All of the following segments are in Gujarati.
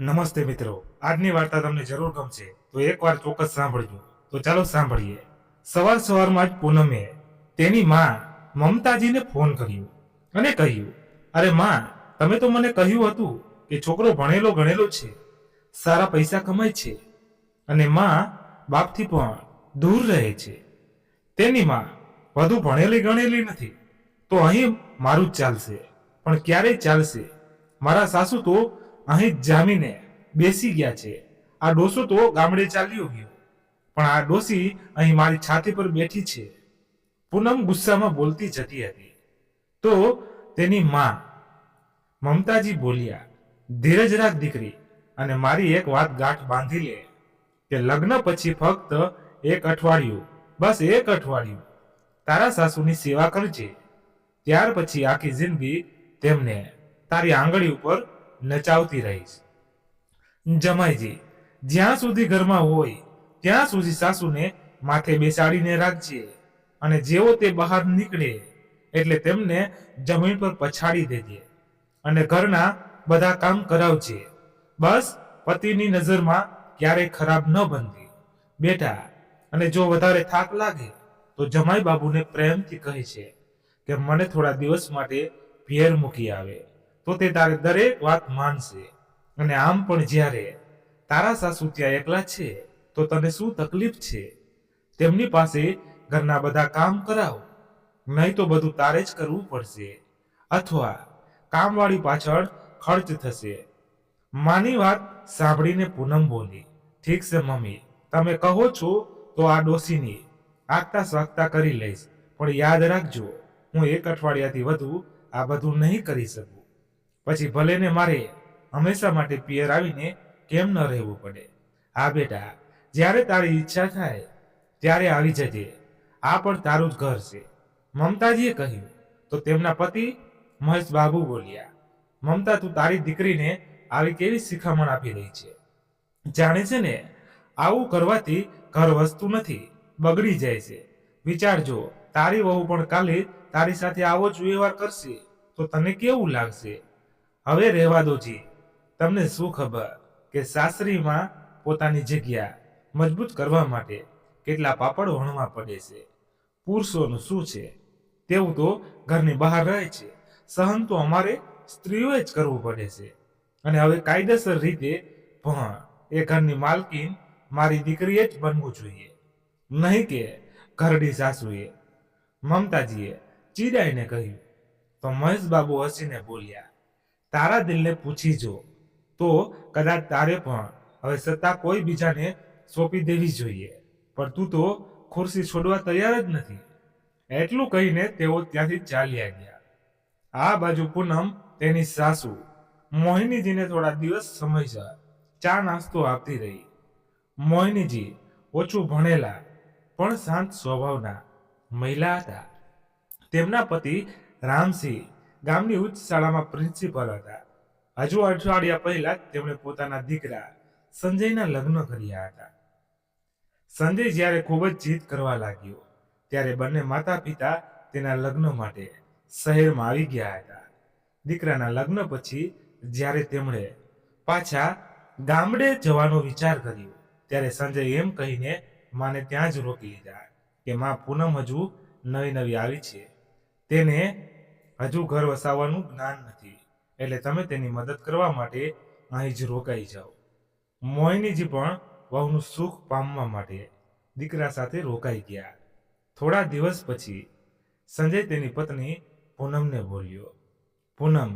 નમસ્તે મિત્રો. આજની વાર્તા તમને જરૂર ગમશે. તો એકવાર ચોક્કસ સાંભળજો. તો ચાલો સાંભળીએ. સવાર સવારમાં જ પૂનમે તેની માં મમતાજીને ફોન કર્યો અને કહ્યું, અરે માં, તમે તો મને કહ્યું હતું કે છોકરો ભણેલો ગણેલો છે. સારા પૈસા કમાય છે. અને માં બાપથી પણ દૂર રહે છે. તેની માં વધુ ભણેલી ગણેલી નથી. તો અહીં મારું જ ચાલશે. પણ ક્યારે ચાલશે? મારા સાસુ તો અહીં જામીને બેસી ગયા છે. આ ડોસો તો ગામડે ચાલ્યો ગયો. પણ આ ડોસી અહીં મારી છાતી પર બેઠી છે. પૂનમ ગુસ્સામાં બોલતી જતી હતી. તો તેની માં મમતાજી બોલ્યા, ધીરજ રાખ દીકરી, અને મારી એક વાત ગાંઠ બાંધી લે. કે લગ્ન પછી ફક્ત એક અઠવાડિયું, બસ એક અઠવાડિયું, તારા સાસુની સેવા કરજે. ત્યાર પછી આખી જિંદગી તેમને તારી આંગળી ઉપર નચાવતી રહીશ. જમાઈજી, જ્યાં સુધી ઘરમાં હોય, ત્યાં સુધી સાસુને માથે બેસાડીને રાખજે અને જેવો તે બહાર નીકળે એટલે તેમને જમીન પર પછાડી દેજે અને ઘરના બધા કામ કરાવજે. બસ પતિની નજરમાં ક્યારેય ખરાબ ન બનતી બેટા, અને જો વધારે થાક લાગે, તો જમાઈ બાબુને પ્રેમથી કહે છે કે, મને થોડા દિવસ માટે પિયર મૂકી આવે. તો તે તારે દરેક વાત માનશે. અને આમ પણ જ્યારે તારા સાસુ ત્યાં એકલા છે, તો તને શું તકલીફ છે? તેમની પાસે ઘરના બધા કામ કરાવો. નહીં તો બધું તારે જ કરવું પડશે. અથવા કામવાળી પાછળ ખર્ચ થશે. માની વાત સાંભળીને પૂનમ બોલી, ઠીક છે મમ્મી, તમે કહો છો તો આ ડોસીની આગતા સ્વાગતા કરી લઈશ. પણ યાદ રાખજો, હું એક અઠવાડિયાથી વધુ આ બધું નહીં કરી શકું. પછી ભલે ને મારે હંમેશા માટે પિયર આવીને કેમ ન રહેવું પડે? હા બેટા, જ્યારે તારી ઈચ્છા થાય, ત્યારે આવી જજે. આ પણ તારું જ ઘર છે. મમતાજીએ કહ્યું. તો તેમના પતિ મહેશ બાબુ બોલ્યા. મમતા, તું તારી દીકરીને આવી કેવી શિખામણ આપી રહી છે? જાણે છે ને, આવું કરવાથી ઘર વસ્તુ નથી, બગડી જાય છે. વિચારજો તારી વહુ પણ કાલે તારી સાથે આવો જ વ્યવહાર કરશે, તો તને કેવું લાગશે? હવે રહેવા દોજી તમને શું ખબર કે સાસરીમાં પોતાની જગ્યા મજબૂત કરવા માટે કેટલા પાપડ વણવા પડે છે? પુરુષોનું શું છે? તેવું તો ઘરની બહાર રહે છે. સહન તો અમારે સ્ત્રીઓએ જ કરવું પડે છે. અને હવે કાયદેસર રીતે પણ એ ઘરની માલકીન મારી દીકરીએ જ બનવું જોઈએ. નહીં કે ઘરડી સાસુએ. મમતાજીએ ચીડાઈને કહ્યું, તો મહેશ બાબુ હસીને બોલ્યા તારા દિલને પૂછી જો, તો કદાચ તારે પણ હવે સત્તા કોઈ બીજાને સોંપી દેવી જોઈએ. પણ તું તો ખુરશી છોડવા તૈયાર જ નથી. એટલું કહીને તેઓ ત્યાંથી ચાલ્યા ગયા. આ બાજુ પૂનમ, તેની સાસુ, મોહિનીજીને થોડા દિવસ સમયસર ચા નાસ્તો આપતી રહી. મોહિનીજી ઓછું ભણેલા, પણ શાંત સ્વભાવના મહિલા હતા. તેમના પતિ રામસિંહ ગામની ઉચ્ચ શાળામાં પ્રિન્સિપલ હતા. હજુ અઠવાડિયા પહેલા તેમણે પોતાના દીકરા સંજયના લગ્ન કર્યા હતા. સંજય જ્યારે ખૂબ જ જીદ કરવા લાગ્યો, ત્યારે બંને માતા પિતા તેના લગ્ન માટે શહેરમાં આવી ગયા હતા. દીકરાના લગ્ન પછી જ્યારે તેમણે પાછા ગામડે જવાનો વિચાર કર્યો, ત્યારે સંજય એમ કહીને માને ત્યાં જ રોકી લીધા કે માં પૂનમ હજુ નવી નવી આવી છે. તેને હજુ ઘર વસાવવાનું જ્ઞાન નથી. એટલે તમે તેની મદદ કરવા માટે અહીં જ રોકાઈ જાઓ. મોહિનીજી પણ વહુનું સુખ પામવા માટે દીકરા સાથે રોકાઈ ગયા. થોડા દિવસ પછી સંજય તેની પત્ની પૂનમને બોલ્યો, પૂનમ,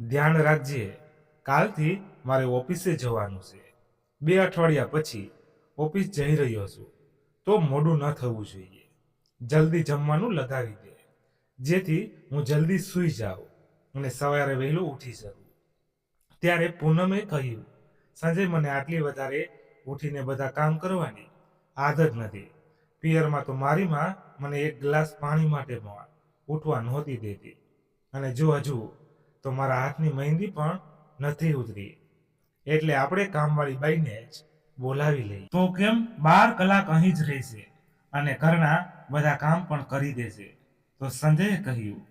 ધ્યાન રાખજે. કાલથી મારે ઓફિસે જવાનું છે. બે અઠવાડિયા પછી ઓફિસ જઈ રહ્યો છું. તો મોડું ન થવું જોઈએ. જલ્દી જમવાનું લગાવી દે. જેથી હું જલ્દી સૂઈ જાઉં અને સવારે વહેલું ઉઠી શકું ત્યારે પૂનમે કહ્યું સંજય મને આટલી વધારે ઉઠીને બધા કામ કરવાની આદત નથી. પિયરમાં તો મારી માં મને એક ગ્લાસ પાણી માટે ઉઠવા નહોતી દેતી. અને જો હજુ, તો મારા હાથની મહેંદી પણ નથી ઉતરી. એટલે આપણે કામવાળી બાઈને જ બોલાવી લઈ તો કેમ? બાર કલાક અહીં જ રહેશે અને ઘરના બધા કામ પણ કરી દેશે. તો સંજયે કહ્યું,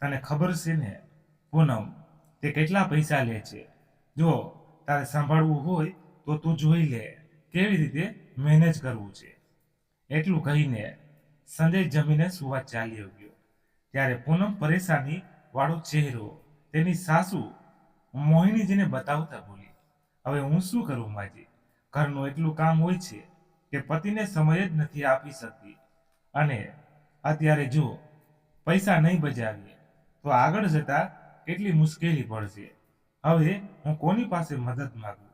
તને ખબર છે ને, પૂનમ, તે કેટલા પૈસા લે છે? જો તારે સાંભળવું હોય તો તું જોઈ લે, કેવી રીતે મેનેજ કરવું છે. એટલું કહીને સંજય જમીને સુવા ચાલ્યો ગયો ત્યારે પૂનમ પરેશાની વાળો ચહેરો તેની સાસુ મોહિનીજીને બતાવતા બોલી, હવે હું શું કરું માજી? ઘરનું એટલું કામ હોય છે કે પતિને સમય જ નથી આપી શકતી. અને અત્યારે જો પૈસા નહીં બજાવીએ તો આગળ જતા કેટલી મુશ્કેલી પડશે. હવે હું કોની પાસે મદદ માંગુ?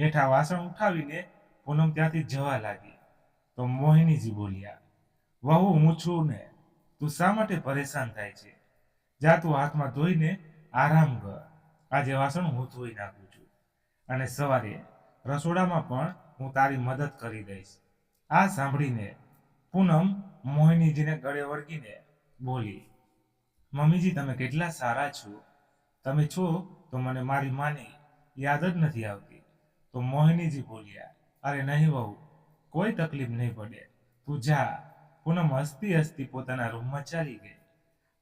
હેઠા વાસણ ઉઠાવીને પૂનમ ત્યાંથી જવા લાગી. તો મોહિનીજી બોલ્યા, વહુ, હું છું ને, તું શા માટે પરેશાન થાય છે? જા તું હાથમાં ધોઈને આરામ કર. આજે વાસણ હું ધોઈ નાખું છું. અને સવારે રસોડામાં પણ હું તારી મદદ કરી દઈશ. આ સાંભળીને પૂનમ મોહિનીજીને ગળે વળગીને બોલી, મમ્મીજી, તમે કેટલા સારા છો. તમે છો તો મને મારી માની યાદ જ નથી આવતી. તો મોહિનીજી બોલ્યા, અરે નહીં વહુ, કોઈ તકલીફ નહીં પડે. તું જા. પૂનમ હસતી હસતી પોતાના રૂમમાં ચાલી ગઈ.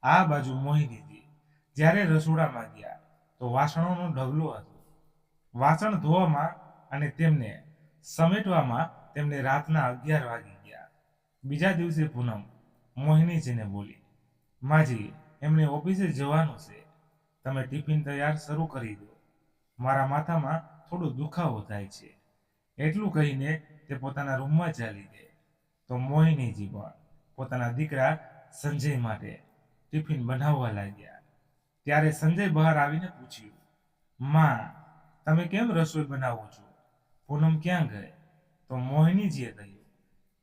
આ બાજુ મોહિનીજી, જ્યારે રસોડામાં ગયા, તો વાસણોનો ઢગલો હતો. વાસણ ધોવામાં અને તેમને સમેટવામાં તેમને રાતના અગિયાર વાગી ગયા. બીજા દિવસે પૂનમ મોહિનીજીને બોલી માજી એમને ઓફિસે જવાનું છે. તમે ટિફિન તૈયાર શરૂ કરી દો. મારા માથામાં થોડો દુખાવો થાય છે. એટલું કહીને તે પોતાના રૂમમાં ચાલી ગઈ. તો મોહિનીજી પણ પોતાના દીકરા સંજય માટે ટિફિન બનાવવા લાગ્યા. ત્યારે સંજય બહાર આવીને પૂછ્યું, માં, તમે કેમ રસોઈ બનાવો છો? પૂનમ ક્યાં ગઈ? તો મોહિનીજીએ કહ્યું,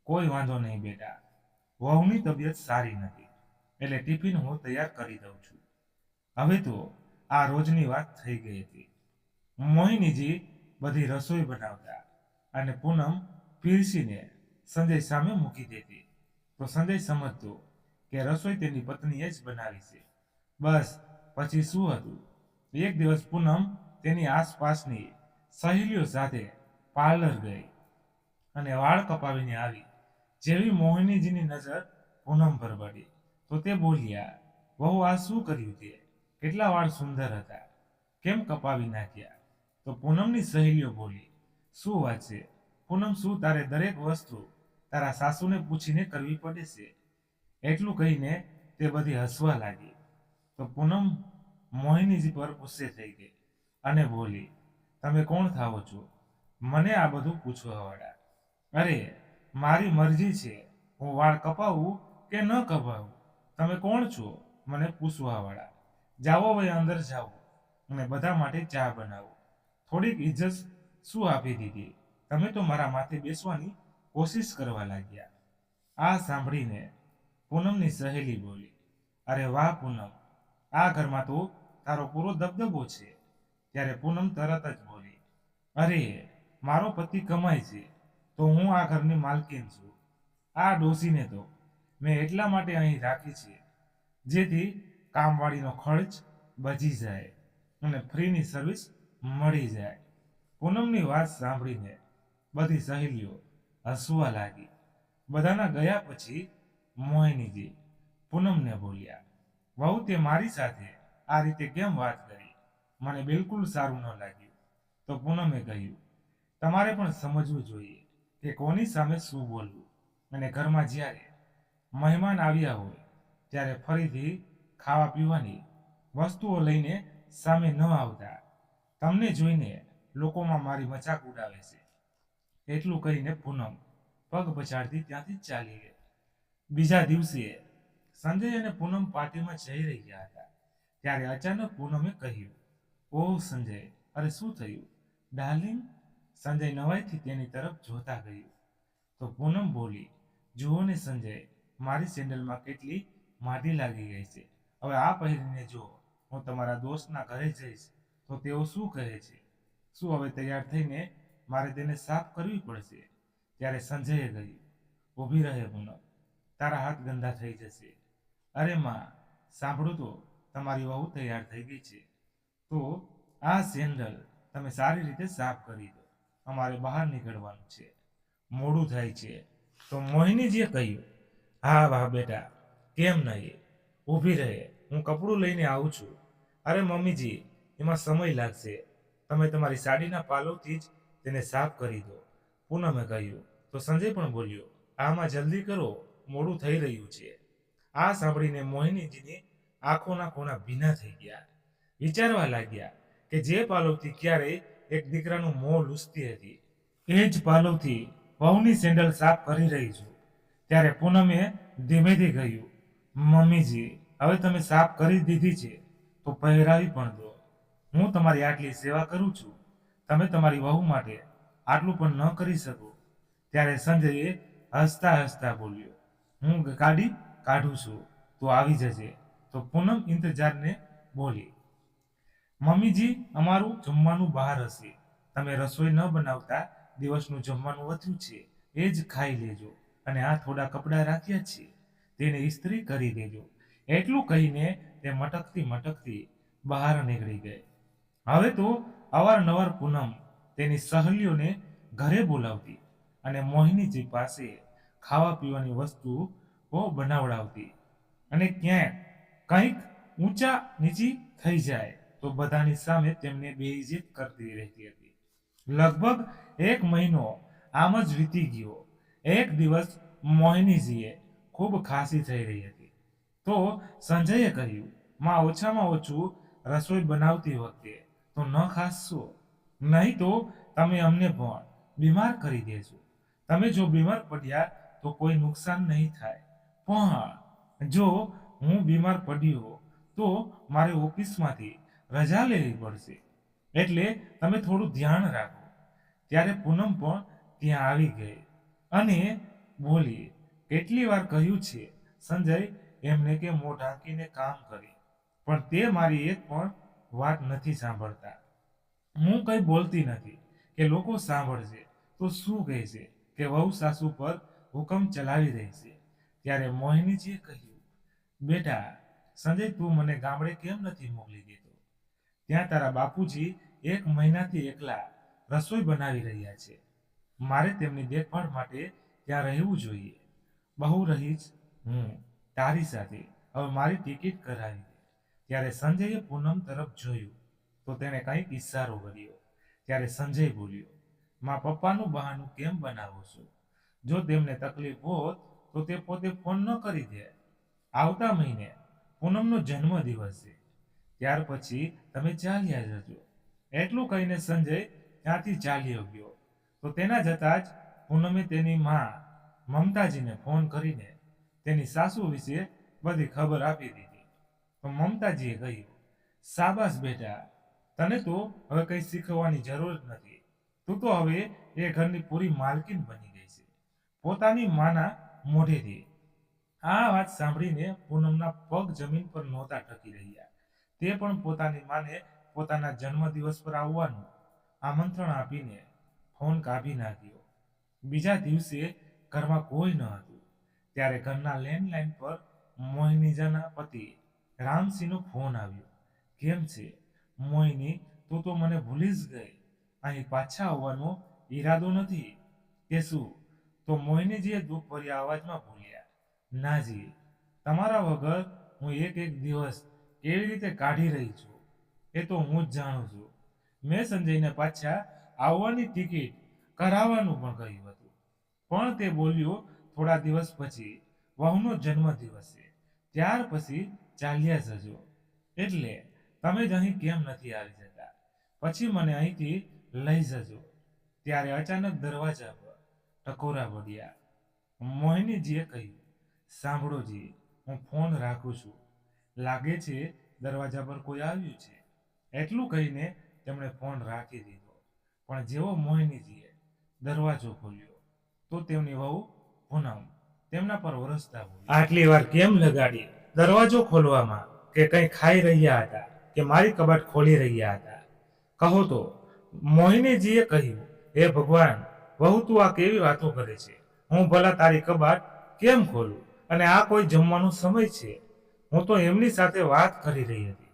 કોઈ વાંધો નહીં બેટા. વહુની તબિયત સારી નથી. એટલે ટિફિન હું તૈયાર કરી દઉં છું. હવે તો આ રોજની વાત થઈ ગઈ હતી. મોહિનીજી બધી રસોઈ બનાવતા અને પૂનમ પીરસીને સંજય સામે મૂકી દેતી. તો સંજય સમજતો કે રસોઈ તેની પત્નીએ જ બનાવી છે. બસ પછી શું હતું? એક દિવસ પૂનમ તેની આસપાસની સહેલીઓ સાથે પાર્લર ગઈ અને વાળ કપાવીને આવી. જેવી મોહિનીજીની નજર પૂનમ પર પડી. તો તે બોલ્યા, વહુ, આ શું કર્યું તે? કેટલા વાળ સુંદર હતા. કેમ કપાવી નાખ્યા? તો પૂનમની સહેલીઓ બોલી, શું વાત છે? પૂનમ, શું તારે દરેક વસ્તુ તારા સાસુને પૂછીને કરવી પડે છે? એટલું કહીને તે બધી હસવા લાગી. તો પૂનમ મોહિનીજી પર ગુસ્સે થઈ ગઈ અને બોલી, તમે કોણ થાઓ છો? મને આ બધું પૂછવા વાળા. અરે, મારી મરજી છે. હું વાળ કપાવું કે ન કપાવું? તમે કોણ છો? મને પૂછવાવાળા. જાઓ હવે અંદર જાઓ અને બધા માટે ચા બનાવો. થોડીક ઇજ્જત શું આપી દીધી? તમે તો મારા માથે બેસવાની કોશિશ કરવા લાગ્યા. આ સાંભળીને પૂનમની સહેલી બોલી, અરે વાહ પૂનમ, આ ઘરમાં તો તારો પૂરો દબદબો છે. ત્યારે પૂનમ તરત જ બોલી, અરે, મારો પતિ કમાય છે, તો હું આ ઘરની માલકીન છું. આ ડોસીને તો મેં એટલા માટે અહીં રાખી છે, જેથી કામવાળીનો ખર્ચ બચી જાય અને ફ્રીની સર્વિસ મળી જાય. પૂનમની વાત સાંભળીને બધી સહેલીઓ હસવા લાગી. બધાના ગયા પછી મોહિનીજી પૂનમને બોલ્યા, વહુ, તે મારી સાથે આ રીતે કેમ વાત કરી? મને બિલકુલ સારું ન લાગ્યું. તો પૂનમે કહ્યું, તમારે પણ સમજવું જોઈએ કે કોની સામે શું બોલવું અને ઘરમાં જ્યારે મહેમાન આવ્યા હોય, ત્યારે ફરીથી ખાવા પીવાની વસ્તુઓ લઈને સામે ન આવતા. તમને જોઈને લોકોમાં મારી મજાક ઉડાવે છે. એટલું કહીને પૂનમ પગ પછાડતી ત્યાંથી ચાલી ગઈ. બીજા દિવસે સંજય અને પૂનમ પાર્ટીમાં જઈ રહ્યા હતા, ત્યારે અચાનક પૂનમે કહ્યું ઓહ સંજય, અરે શું થયું? ડાર્લિંગ? સંજય નવાઈથી તેની તરફ જોતા ગયું. તો પૂનમ બોલી, જુઓ ને સંજય મારી સેન્ડલમાં કેટલી માટી લાગી ગઈ છે. હવે આ પહેરીને જો હું તમારા દોસ્તના ઘરે જઈશ, તો તેઓ શું કહે છે? શું હવે તૈયાર થઈને મારે તેને સાફ કરવી પડશે? ત્યારે સંજયે કહ્યું, ઊભી રહે પુનઃ તારા હાથ ગંદા થઈ જશે. અરે માં, સાંભળો તો, તમારી વહુ તૈયાર થઈ ગઈ છે. તો આ સેન્ડલ તમે સારી રીતે સાફ કરી દો. અમારે બહાર નીકળવાનું છે. મોડું થાય છે. તો મોહિનીજીએ કહ્યું હા, વાહ બેટા, કેમ નહીં? ઊભી રહે, હું કપડું લઈને આવું છું. અરે મમ્મીજી, એમાં સમય લાગશે. તમે તમારી સાડીના પાલોથી જ તેને સાફ કરી દો. પૂનમે કહ્યું. તો સંજય પણ બોલ્યો, આમાં જલ્દી કરો, મોડું થઈ રહ્યું છે. આ સાંભળીને મોહિનીજીની આંખોના ખોના ભીના થઈ ગયા. વિચારવા લાગ્યા કે જે પાલવથી ક્યારેય એક દીકરાનું મોં લૂસતી હતી, એ જ પાલવથી વહુની સેન્ડલ સાફ કરી રહી છું. ત્યારે પૂનમે ધીમેથી કહ્યું, મમ્મીજી, હવે તમે સાફ કરી દીધી છે, તો પહેરાવી પણ દો. હું તમારી આટલી સેવા કરું છું. તમે તમારી વહુ માટે આટલું પણ ન કરી શકો. ત્યારે સંજયે હસતા હસતા બોલ્યો, હું ગાડી કાઢું છું, તો આવી જજે. તો પૂનમ ઇંતજારને બોલી, મમ્મીજી, અમારું જમવાનું બહાર હશે. તમે રસોઈ ન બનાવતા, દિવસનું જમવાનું વધ્યું છે. એ જ ખાઈ લેજો. અને આ થોડા કપડાં રાખ્યા છે તેને ઇસ્ત્રી કરી દેજો. એટલું કહીને તે મટકતી મટકતી બહાર નીકળી ગઈ. હવે તો અવારનવાર પૂનમ તેની સહેલીઓને ઘરે બોલાવતી અને મોહિનીજી પાસે ખાવા પીવાની વસ્તુઓ બનાવડાવતી. અને ક્યાંક કંઈક ઊંચા નીચી થઈ જાય તો બધાની સામે તેમને બેઇજ્જત કરતી રહેતી હતી. લગભગ એક મહિનો આમ જ વીતી ગયો. એક દિવસ મોહિનીજીએ ખૂબ ખાંસી થઈ રહી હતી. તો સંજયે કહ્યું, માં ઓછામાં ઓછું રસોઈ બનાવતી વખતે તો ન ખાસશો. નહીં તો તમે અમને પણ બીમાર કરી દેજો. તમે જો બીમાર પડ્યા તો કોઈ નુકસાન નહીં થાય. પણ જો હું બીમાર પડ્યો તો મારે ઓફિસમાંથી રજા લેવી પડશે. એટલે તમે થોડું ધ્યાન રાખો. ત્યારે પૂનમ પણ ત્યાં આવી ગઈ. અને બોલીએ. કેટલી વાર કહ્યું છે, સંજય, એમને કે મોં ઢાંકીને કામ કરે. પણ તે મારી એક પણ વાત નથી સાંભળતા. હું કંઈ બોલતી નથી, કે લોકો સાંભળશે. તો શું કહેશે કે વહુ સાસુ પર હુકમ ચલાવી રહી છે ત્યારે મોહિનીજીએ કહ્યું, બેટા, સંજય, તું મને ગામડે કેમ નથી મોકલી દેતો? ત્યાં તારા બાપુજી એક મહિનાથી એકલા રસોઈ બનાવી રહ્યા છે. મારે તેમની દેખભાળ માટે ત્યાં રહેવું જોઈએ. બહુ રહીશ હું તારી સાથે. હવે મારી ટિકિટ કરાવી ત્યારે સંજયે પૂનમ તરફ જોયું તો તેણે કંઈક ઈશારો કર્યો. ત્યારે સંજય બોલ્યો, માં પપ્પાનું બહાનું કેમ બનાવો છો? જો તેમને તકલીફ હોત તો તે પોતે ફોન ન કરી દે. આવતા મહિને પૂનમનો જન્મદિવસ છે. ત્યાર પછી તમે ચાલ્યા જજો. એટલું કહીને સંજય ત્યાંથી ચાલ્યો ગયો. તો તેના જતાં જ પૂનમે તેની માં મમતાજીને ફોન કરીને તેની સાસુ વિશે બધી ખબર આપી દીધી. તો મમતાજીએ કહ્યું, સાબાસ બેટા, તને તો હવે કંઈ શીખવવાની જરૂર જ નથી. તું તો હવે એ ઘરની પૂરી માલકીન બની ગઈ છે. પોતાની માના મોઢેથી આ વાત સાંભળીને પૂનમના પગ જમીન પર નહોતા ટકી રહ્યા. તે પણ પોતાની માને પોતાના જન્મદિવસ પર આવવાનું આમંત્રણ આપીને ફોન કાપી નાખ્યો. બીજા દિવસે ઘરમાં કોઈ ન હતું. ત્યારે ઘરના લેન્ડલાઇન પર મોહિનીજાના પતિ રામસિંહનો ફોન આવ્યો. કેમ છે? મોહિની, તું તો મને ભૂલી જ ગઈ. અહીં પાછા આવવાનો ઈરાદો નથી. કે શું તો મોહિનીજીએ દુઃખભર્યા અવાજમાં બોલ્યા નાજી તમારા વગર હું એક એક દિવસ કેવી રીતે કાઢી રહી છું? એ તો હું જ જાણું છું. મેં સંજયને પાછા આવવાની ટિકિટ કરાવવાનું પણ કહ્યું હતું. પણ તે બોલ્યો, થોડા દિવસ પછી, વહુનો જન્મદિવસ છે ત્યાર પછી ચાલ્યા જજો. એટલે તમે જ અહીં કેમ નથી આવી જતા? પછી મને અહીંથી લઈ જજો. ત્યારે અચાનક દરવાજા પર ટકોરા વળ્યા. મોહિનીજીએ કહ્યું, સાંભળોજી, હું ફોન રાખું છું. લાગે છે દરવાજા પર કોઈ આવ્યું છે. એટલું કહીને તેમણે ફોન રાખી દીધો. પણ જેવો મોહિનીજીએ દરવાજો ખોલ્યો, તો તેમની વહુ પૂનમ તેમના પર વરસતા આટલી વાર કેમ લગાડી? દરવાજો ખોલવામાં કે કંઈ ખાઈ રહ્યા હતા, કે મારી કબાટ ખોલી રહ્યા હતા? કહો તો મોહિનીજીએ કહ્યું, હે ભગવાન, વહુ તું આ કેવી વાતો કરે છે? હું ભલા તારી કબાટ કેમ ખોલું? અને આ કોઈ જમવાનો સમય છે? હું તો એમની સાથે વાત કરી રહી હતી.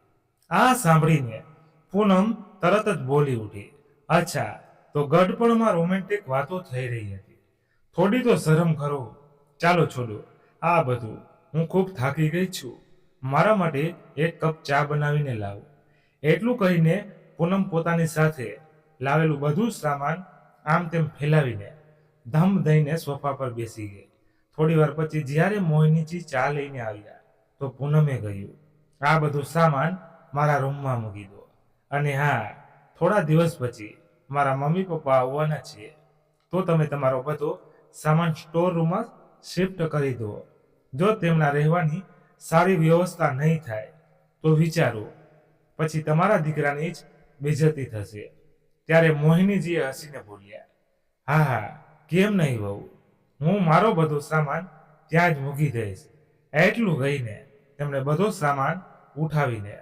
આ સાંભળીને પૂનમ તરત જ બોલી ઉઠી. અચ્છા, તો ગઢપણમાં રોમેન્ટિક વાતો થઈ રહી હતી. થોડી તો શરમ કરો. ચાલો છોડો આ બધું હું ખૂબ થાકી ગઈ છું. મારા માટે એક કપ ચા બનાવીને લાવો. એટલું કહીને પૂનમ પોતાની સાથે લાવેલું બધું સામાન આમ તેમ ફેલાવીને ધમ દઈને સોફા પર બેસી ગઈ. થોડી વાર પછી જ્યારે મોહિનીજી ચા લઈને આવ્યા, તો પૂનમે કહ્યું, આ બધું સામાન મારા રૂમમાં મૂકી દો. અને હા થોડા દિવસ પછી મારા મમ્મી પપ્પા આવવાના છે તો તમે તમારો બધો સામાન સ્ટોર રૂમમાં શિફ્ટ કરી દો. જો તેમના રહેવાની સારી વ્યવસ્થા નહીં થાય, તો વિચારો. પછી તમારા દીકરાની જ બેજતી થશે. ત્યારે મોહિનીજીએ હસીને બોલ્યા, હા હા, કેમ નહીં વહુ? હું મારો બધો સામાન ત્યાં જ મૂકી દઈશ. એટલું ગઈને તેમણે બધો સામાન ઉઠાવીને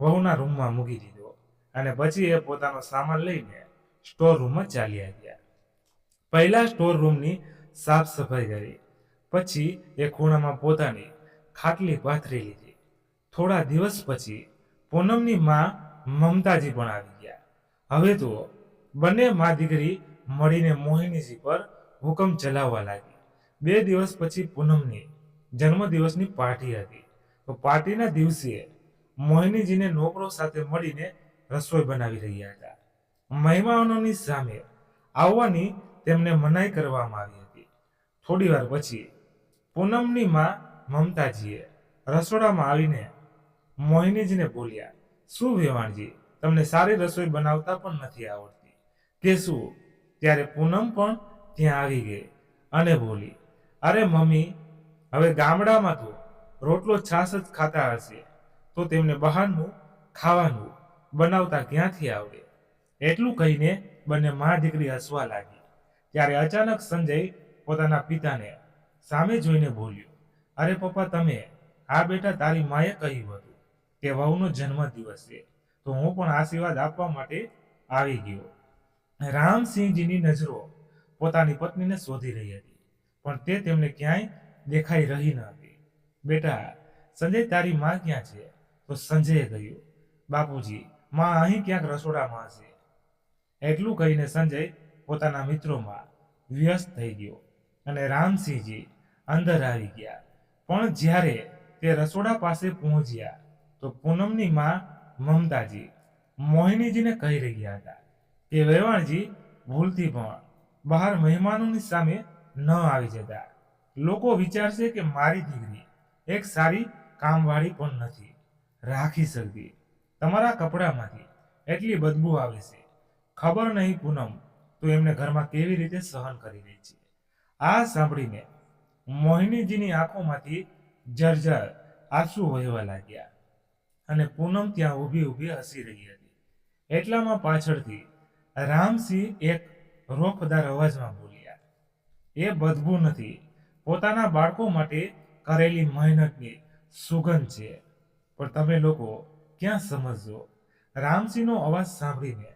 વહુના રૂમમાં મૂકી દીધો. અને પછી એ પોતાનો સામાન લઈને સ્ટોર રૂમમાં ચાલ્યા ગયા. પહેલા સ્ટોર રૂમની સાફ સફાઈ કરી, પછી એ ખૂણામાં પોતાની ખાટલી પાથરી લીધી. થોડા દિવસ પછી પૂનમની માં મમતાજી પણ આવી ગયા. હવે તો બંને મા દીકરી મળીને મોહિનીજી પર હુકમ ચલાવવા લાગી. બે દિવસ પછી પૂનમની જન્મદિવસની પાર્ટી હતી. તો પાર્ટીના દિવસે મોહિનીજીને નોકરો સાથે મળીને રસોઈ બનાવી રહ્યા હતા. મહેમાનોની સામે આવવાની તેમને મનાઈ કરવામાં આવી હતી. થોડીવાર પછી પૂનમની માં મમતાજીએ રસોડામાં આવીને મોહિનીજીને બોલ્યા, શું વેવાણજી, તમને સારી રસોઈ બનાવતા પણ નથી આવડતી. કે શું ત્યારે પૂનમ પણ ત્યાં આવી ગઈ અને બોલી, અરે મમ્મી, હવે ગામડામાં તો રોટલો છાશ જ ખાતા હશે. તો તેમને બહારનું ખાવાનું બનાવતા ક્યાંથી આવડે? એટલું કહીને બંને મા દીકરી હસવા લાગી. ત્યારે અચાનક સંજય પોતાના પિતાને સામે જોઈને બોલ્યો, અરે પપ્પા, તમે, આ બેટા તારી માએ કહ્યું હતું કે વહુનો જન્મદિવસ છે, તો હું પણ આશીર્વાદ આપવા માટે આવી ગયો. રામસિંહજીની નજરો પોતાની પત્નીને શોધી રહી હતી, પણ તે તેમને ક્યાંય દેખાઈ રહી ન હતી. બેટા, સંજય તારી માં ક્યાં છે? તો સંજયે કહ્યું, બાપુજી માં અહીં ક્યાંક રસોડામાં હશે. એટલું કહીને સંજય પોતાના મિત્રોમાં વ્યસ્ત થઈ ગયો અને રામસિંહજી અંદર આવી ગયા. પણ જ્યારે તે રસોડા પાસે પહોંચ્યા તો પૂનમની માં મમતાજી મોહિનીજીને કહી રહ્યા હતા કે, વેવાણજી, ભૂલથી પણ બહાર મહેમાનોની સામે ન આવી જતા. લોકો વિચારશે કે મારી દીકરી એક સારી કામવાળી પણ નથી. રાખી શકતી. તમારા કપડામાંથી એટલી બદબુ આવે છે. ખબર નહીં પૂનમ, તો એમને ઘરમાં કેવી રીતે સહન કરી રહી છે? આ સાંભળીને મોહિનીજીની આંખોમાંથી જર્જર આંસુ વહેવા લાગ્યા અને પૂનમ ત્યાં ઊભી ઊભી હસી રહી હતી. એટલામાં પાછળથી રામસિંહ એક રોકદાર અવાજમાં બોલ્યા, એ બદબુ નથી. પોતાના બાળકો માટે કરેલી મહેનતની સુગંધ છે. પણ તમે લોકો ક્યાં સમજજો રામસિંહનો અવાજ સાંભળીને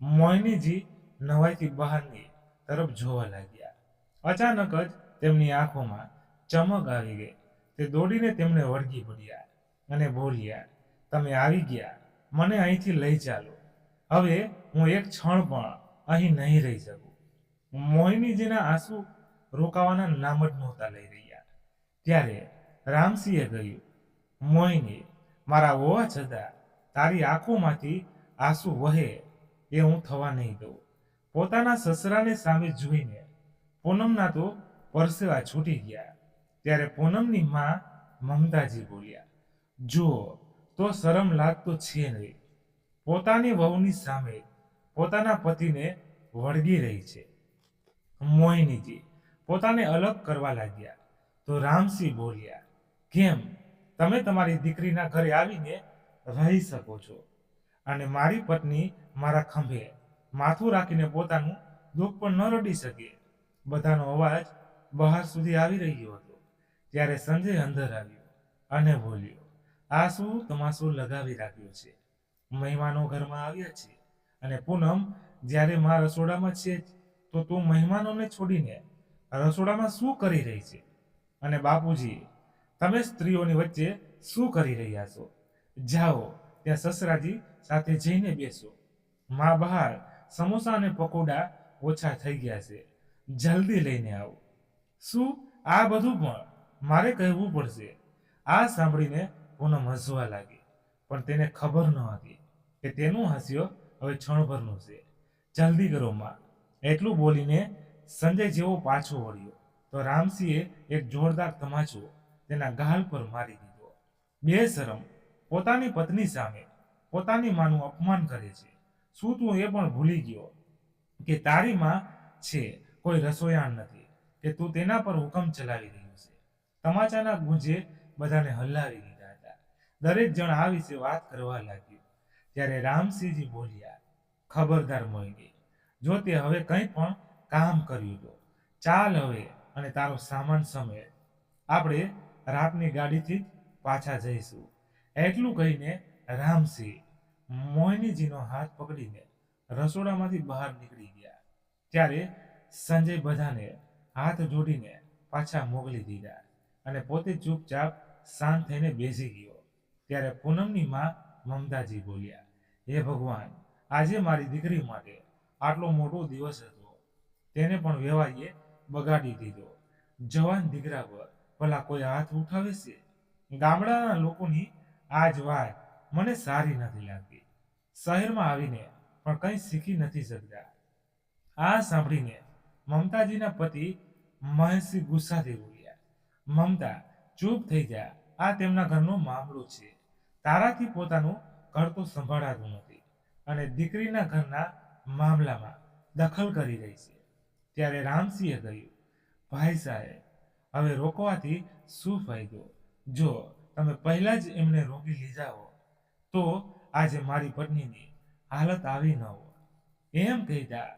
મોઇનીજી નવાઈથી બહારની તરફ જોવા લાગ્યા. અચાનક જ તેમની આંખોમાં ચમક આવી ગઈ. તે દોડીને તેમને વળગી પડ્યા અને બોલ્યા, તમે આવી ગયા. મને અહીંથી લઈ ચાલો. હવે હું એક ક્ષણ પણ અહીં નહીં રહી શકું. મોહિનીજીના આંસુ રોકાવાના નામ જ નહોતા લઈ રહ્યા. ત્યારે રામસિંહે કહ્યું, મોહિની મારા હોવા છતાં તારી આંખોમાંથી આંસુ વહે એ હું થવા નહીં દઉં. પોતાના સસરાને સામે જોઈને પૂનમના તો પરસેવા છૂટી ગયા. ત્યારે પૂનમની માં મમતાજી બોલ્યા, જુઓ, તો શરમ લાગતો છે નહીં. પોતાની વહુની સામે પોતાના પતિને વળગી રહી છે. મોહિનીજી, પોતાને અલગ કરવા લાગ્યા. તો રામસિંહ બોલ્યા, કેમ? તમે તમારી દીકરીના ઘરે આવીને રહી શકો છો. અને મારી પત્ની મારા ખંભે માથું રાખીને પોતાનું દુઃખ પણ ન રડી શકે. બધાનો અવાજ બહાર સુધી આવી રહ્યો હતો. ત્યારે સંજય અંદર આવ્યો અને બોલ્યો આ શું તમાશું લગાવી રાખ્યું છે. મહેમાનો ઘરમાં આવ્યા છે. અને પૂનમ, જ્યારે મા રસોડામાં છે તો તું મહેમાનોને છોડીને રસોડામાં શું કરી રહી છે? અને બાપુજી તમે સ્ત્રીઓની વચ્ચે શું કરી રહ્યા છો? જાઓ, ત્યાં સસરાજી સાથે જઈને બેસો. મા બહાર સમોસા અને પકોડા ઓછા થઈ ગયા છે. જલ્દી લઈને આવો. શું? આ બધું પણ મારે કહેવું પડશે. આ સાંભળીને પૂનમ હસવા લાગી, પણ તેને ખબર ન હતી કે તેનું હાસ્ય હવે ક્ષણભરનું છે. જલ્દી કરો, માં. એટલું બોલીને સંજય જેવો પાછો વળ્યો. તો રામસિંહે એક જોરદાર તમાચો તેના ગાલ પર મારી દીધો. બે શરમ. પોતાની પત્ની સામે પોતાની માનું અપમાન કરે છે. શું તું એ પણ ભૂલી ગયો કે તારી માં છે, કોઈ રસોયાણ નથી, કે તું તેના પર હુકમ ચલાવી રહ્યો છે? તમાચાના ગુંજે બધાને હલાવી દીધા હતા. દરેક જણ આ વિશે વાત કરવા લાગ્યું. ત્યારે રામસિંહજી બોલ્યા, ખબરદાર મોહિની જો તે હવે કંઈ પણ કામ કર્યું તો. ચાલ હવે અને તારો સામાન સમેટ આપણે રાતની ગાડીથી પાછા જઈશું. એટલું કહીને રામસિંહ મોહિનીજીનો હાથ પકડીને રસોડામાંથી બહાર નીકળી ગયા. ત્યારે સંજય બધાને હાથ જોડીને પાછા મોકલી દીધા અને પોતે ચૂપચાપ શાંત થઈને બેસી ગયો. ત્યારે પૂનમની માં મમતાજી બોલ્યા, હે ભગવાન, આજે મારી દીકરી માટે આટલો મોટો દિવસ હતો. તેને પણ વેવાઈએ બગાડી દીધો. જવાન દીકરા પર ભલા કોઈ હાથ ઉઠાવે છે? ગામડાના લોકોની આ જ વાત મને સારી નથી લાગતી. શહેરમાં આવીને પણ કંઈ શીખી નથી શકતા. આ સાંભળીને મમતાજીના પતિ મહેશસિંહ ગુસ્સાથી બોલ્યા, મમતા, ચૂપ થઈ જા. આ તેમના ઘરનો મામલો છે. તારાથી પોતાનું ઘર તો સંભાળાતું નથી અને દીકરીના ઘરના મામલામાં દખલ કરી રહી છે. ત્યારે રામસિંહે કહ્યું, ભાઈ સાહેબ હવે રોકવાથી શું ફાયદો? જો તમે પહેલા જ એમને રોકી લીધા હો તો આજે મારી પત્નીની હાલત આવી ન હોય એમ કહેતા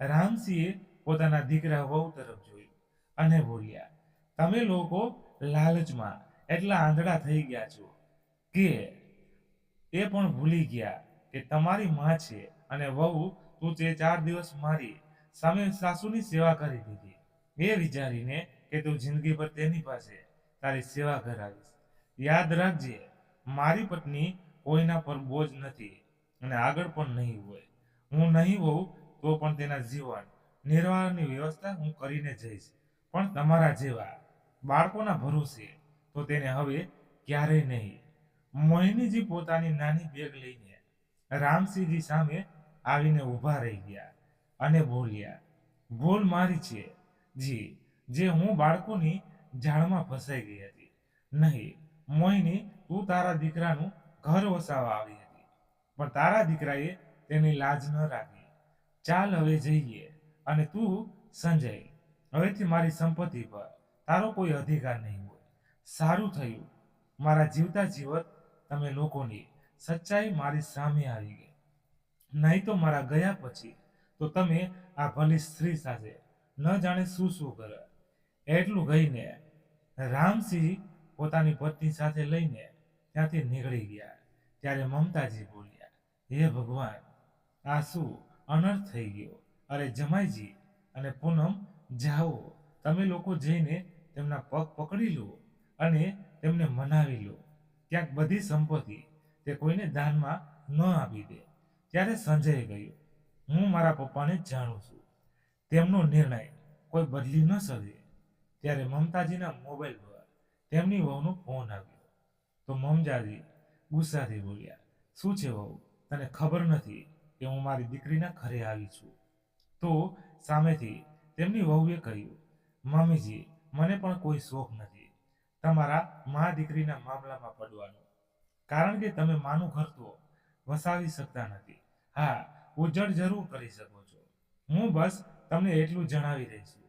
રામસિંહે પોતાના દીકરા વહુ તરફ જોયું અને બોલ્યા, તમે લોકો લાલચમાં એટલા આંધળા થઈ ગયા છો કે એ પણ ભૂલી ગયા કે તમારી માં છે અને વહુ તું તે ચાર દિવસ મારી સામે સાસુની સેવા કરી દીધી. એ વિચારીને કે તું જિંદગી પર તેની પાસે તારી સેવા કરાવીશ યાદ રાખજે, મારી પત્ની કોઈના પર બોજ નથી અને આગળ પણ નહીં હોય. હું નહીં હોઉં તો પણ તેના જીવન નિર્વાહની વ્યવસ્થા હું કરીને જઈશ. પણ તમારા જેવા બાળકોના ભરોસે તો તેને હવે ક્યારેય નહીં. મોહિનીજી પોતાની નાની બેગ લઈને રામસિંહજી સામે આવીને ઊભા રહી ગયા અને બોલ્યા ભૂલ મારી છે. જી જે હું બાળકોની જાળમાં ફસાઈ ગઈ હતી. નહીં, મોહિની, તું તારા દીકરાનું ઘર વસાવવા આવી હતી. પણ તારા દીકરાએ તેની લાજ ન રાખી. ચાલ હવે જઈએ અને તું સંજય, હવેથી મારી સંપત્તિ પર. તારો કોઈ અધિકાર નહીં હોય. સારું થયું. મારા જીવતા જીવત તમે લોકોની સચ્ચાઈ મારી સામે આવી ગઈ. નહીં તો મારા ગયા પછી તો તમે આ ભલી સ્ત્રી સાથે ન જાણે શું શું કરે એટલું કહીને રામસિંહ પોતાની પત્ની સાથે લઈને ત્યાંથી નીકળી ગયા. ત્યારે મમતાજી બોલ્યા, હે ભગવાન, આ શું અનર્થ થઈ ગયો? અરે જમાઈજી, અને પૂનમ, જાઓ. તમે લોકો જઈને તેમના પગ પકડી લો અને તેમને મનાવી લો. ક્યાંક બધી સંપત્તિ તે કોઈને દાનમાં ન આપી દે. ત્યારે સંજયે કહ્યું, હું મારા પપ્પાને જાણું છું. તેમનો નિર્ણય કોઈ બદલી ન શકે. ત્યારે મમતાજીના મોબાઈલ પર તેમની વહુનો ફોન આવ્યો. તો મમજાજી ગુસ્સાથી બોલ્યા, શું છે વહુ? તને ખબર નથી કે હું મારી દીકરીના ઘરે આવી છું. તો સામેથી તેમની વહુએ કહ્યું, મમ્મીજી, મને પણ કોઈ શોખ નથી. તમારા મા દીકરીના મામલામાં પડવાનો. કારણ કે તમે માનું ઘર તો વસાવી શકતા નથી. હા ઉજળ જરૂર કરી શકો છો. હું બસ તમને એટલું જણાવી રહી છું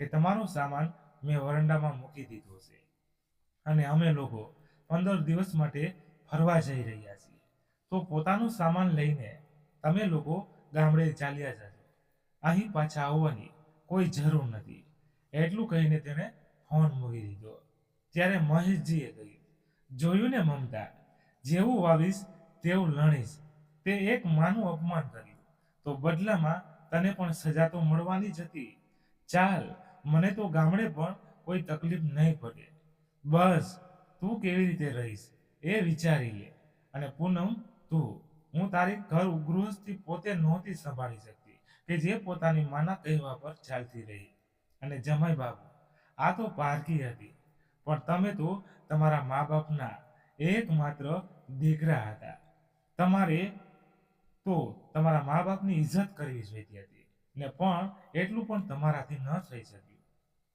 કે તમારો સામાન મેં વરંડામાં મૂકી દીધો છે. અને અમે લોકો પંદર દિવસ માટે ફરવા જઈ રહ્યા છીએ. તો પોતાનું સામાન લઈને તમે લોકો ગામડે ચાલ્યા જજો. અહીં પાછા આવવાની કોઈ જરૂર નથી. એટલું કહીને તેણે ફોન મૂકી દીધો. ત્યારે મહેશજીએ કહ્યું, જોયું ને મમતા, જેવું વાવીશ તેવું લણીશ. તે એક માનું અપમાન કર્યું. તો બદલામાં તને પણ સજા તો મળવાની જ હતી. ચાલ મને તો ગામડે પણ કોઈ તકલીફ નહીં પડે. બસ, તું કેવી રીતે રહીશ એ વિચારી લે. અને પૂનમ, તું, હું તારી ઘર ગૃહસ્થી પોતે નહોતી સંભાળી શકતી કે જે પોતાની માના કહેવા પર ચાલતી રહી. અને જમાઈ બાબુ, આ તો પારકી હતી. પણ તમે તો તમારા મા બાપના એકમાત્ર દીકરા હતા. તમારે તો તમારા મા બાપની ઇજ્જત કરવી જોઈતી હતી. ને પણ એટલું પણ તમારાથી ન થઈ શક્યું.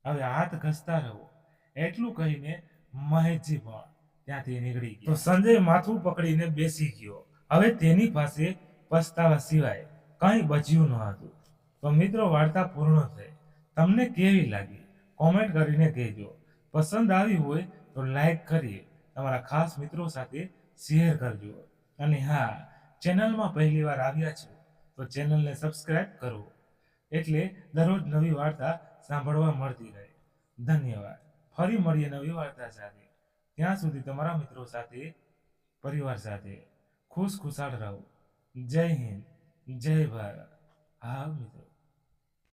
હવે હાથ ઘસતા રહો. એટલું કહીને મહેશજી પણ ત્યાંથી નીકળી ગયો. તો સંજય માથું પકડીને બેસી ગયો. હવે તેની પાસે પસ્તાવા સિવાય કંઈ બચ્યું ન હતું. તો મિત્રો, વાર્તા પૂર્ણ થઈ. તમને કેવી લાગી? કોમેન્ટ કરીને કહેજો. પસંદ આવી હોય તો લાઈક કરી તમારા ખાસ મિત્રો સાથે શેર કરજો. અને હા, ચેનલમાં પહેલી વાર આવ્યા છો તો ચેનલને સબસ્ક્રાઇબ કરો. એટલે દરરોજ નવી વાર્તા સાંભળવા મળતી રહે. ધન્યવાદ. ફરી મળીએ નવી વાર્તા સાથે. ત્યાં સુધી તમારા મિત્રો સાથે, પરિવાર સાથે. ખુશ ખુશાલ રહો. જય હિન્દ. જય ભારત. હા, મિત્રો.